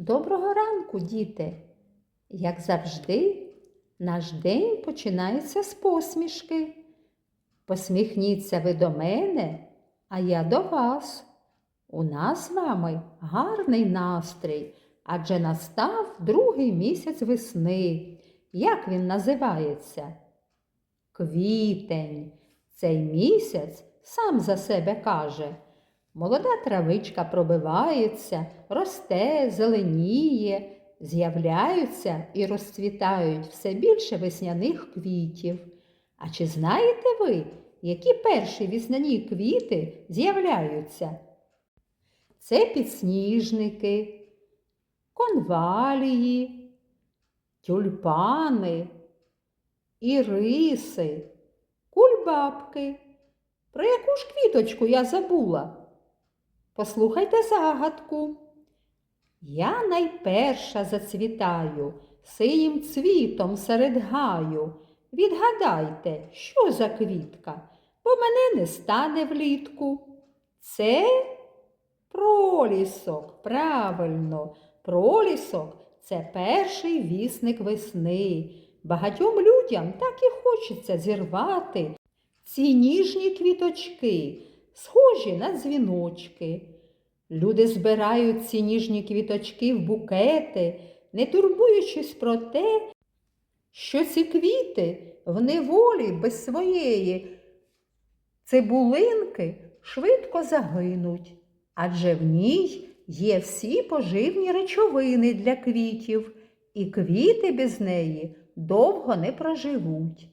Доброго ранку, діти! Як завжди, наш день починається з посмішки. Посміхніться ви до мене, а я до вас. У нас з вами гарний настрій, адже настав другий місяць весни. Як він називається? Квітень. Цей місяць сам за себе каже. Молода травичка пробивається, росте, зеленіє, з'являються і розцвітають все більше весняних квітів. А чи знаєте ви, які перші весняні квіти з'являються? Це підсніжники, конвалії, тюльпани, іриси, кульбабки. Про яку ж квіточку я забула? Послухайте загадку. Я найперша зацвітаю синім цвітом серед гаю. Відгадайте, що за квітка, бо мене не стане влітку. Це пролісок, правильно, пролісок це перший вісник весни. Багатьом людям так і хочеться зірвати ці ніжні квіточки, схожі на дзвіночки. Люди збирають ці ніжні квіточки в букети, не турбуючись про те, що ці квіти в неволі без своєї цибулинки швидко загинуть, адже в ній є всі поживні речовини для квітів, і квіти без неї довго не проживуть.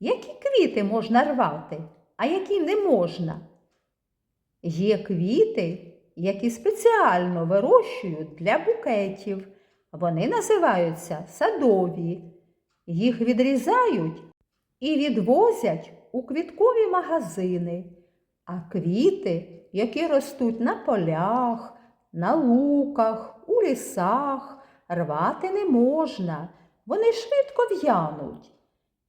Які квіти можна рвати, а які не можна? Є квіти, які спеціально вирощують для букетів. Вони називаються садові. Їх відрізають і відвозять у квіткові магазини. А квіти, які ростуть на полях, на луках, у лісах, рвати не можна. Вони швидко в'януть.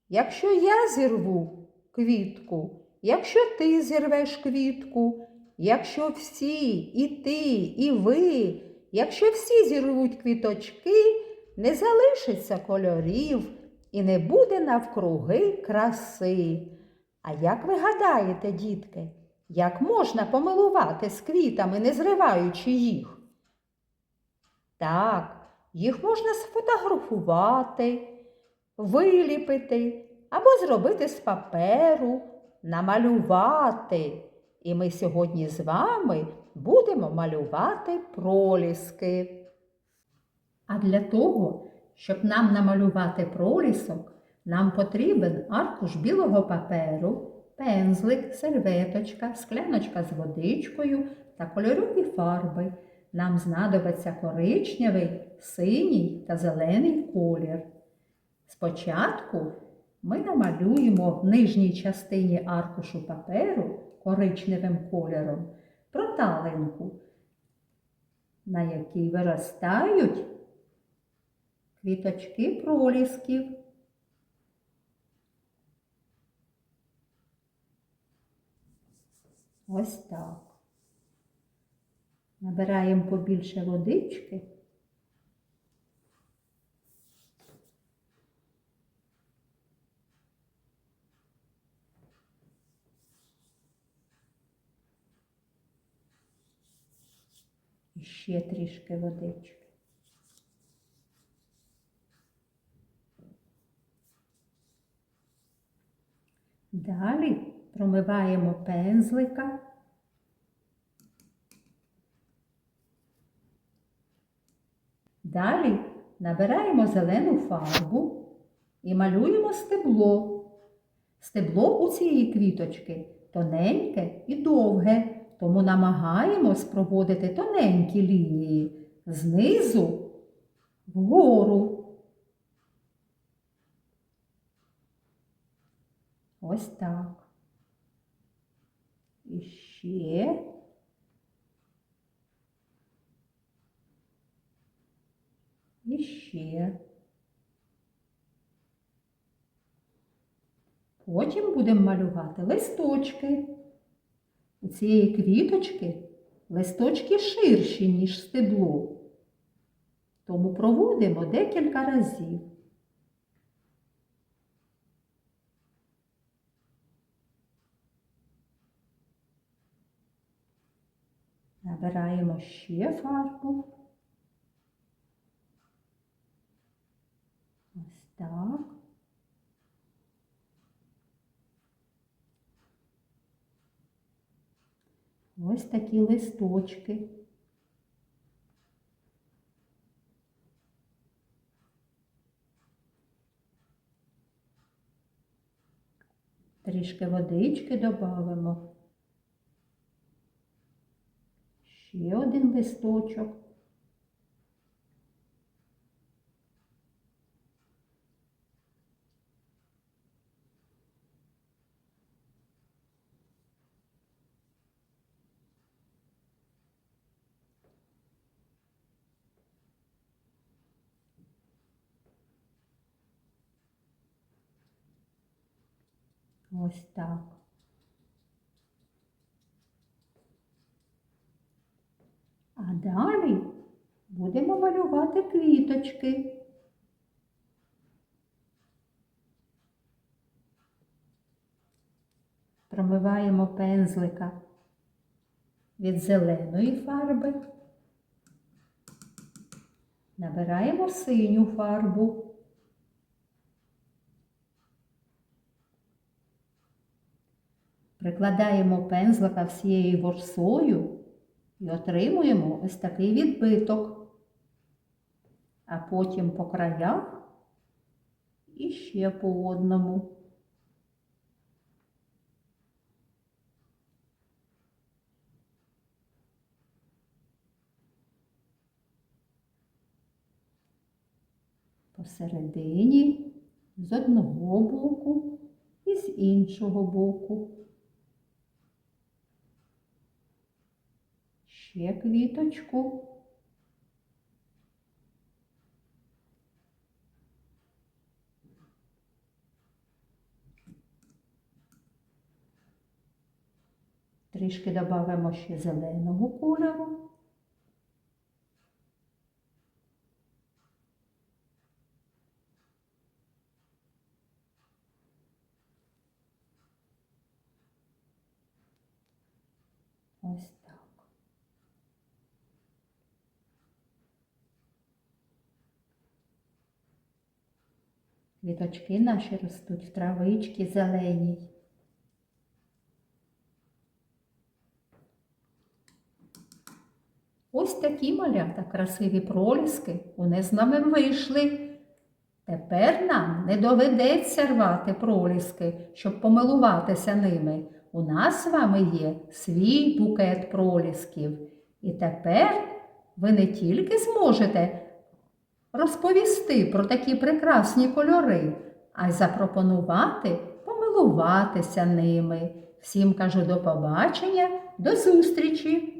Якщо я зірву квітку, якщо ти зірвеш квітку, якщо всі, і ти, і ви, якщо всі зірвуть квіточки, не залишиться кольорів і не буде навкруги краси. А як ви гадаєте, дітки, як можна помилувати з квітами, не зриваючи їх? Так, їх можна сфотографувати, виліпити або зробити з паперу, намалювати. І ми сьогодні з вами будемо малювати проліски. А для того, щоб нам намалювати пролісок, нам потрібен аркуш білого паперу, пензлик, серветочка, скляночка з водичкою та кольорові фарби. Нам знадобиться коричневий, синій та зелений колір. Спочатку ми намалюємо в нижній частині аркушу паперу коричневим кольором проталинку, на якій виростають квіточки пролісків. Ось так. Набираємо побільше водички. І ще трішки водички. Далі промиваємо пензлика. Далі набираємо зелену фарбу і малюємо стебло. Стебло у цієї квіточки тоненьке і довге, тому намагаємось проводити тоненькі лінії знизу вгору. Ось так. І ще. І ще. Потім будемо малювати листочки. У цієї квіточки листочки ширші, ніж стебло. Тому проводимо декілька разів. Набираємо ще фарбу. Ось так. Ось такі листочки. Трішки водички додамо. Ще один листочок. Ось так. А далі будемо малювати квіточки. Промиваємо пензлика від зеленої фарби. Набираємо синю фарбу. Прикладаємо пензлика всією ворсою і отримуємо ось такий відбиток. А потім по краях і ще по одному. Посередині з одного боку і з іншого боку. Ще квіточку. Трішки додамо ще зеленого кольору. Ось так. Квіточки наші ростуть в травичці зеленій. Ось такі малята красиві проліски вони з нами вийшли. Тепер нам не доведеться рвати проліски, щоб помилуватися ними. У нас з вами є свій букет пролісків. І тепер ви не тільки зможете розповісти про такі прекрасні кольори, а й запропонувати помилуватися ними. Всім кажу до побачення, до зустрічі!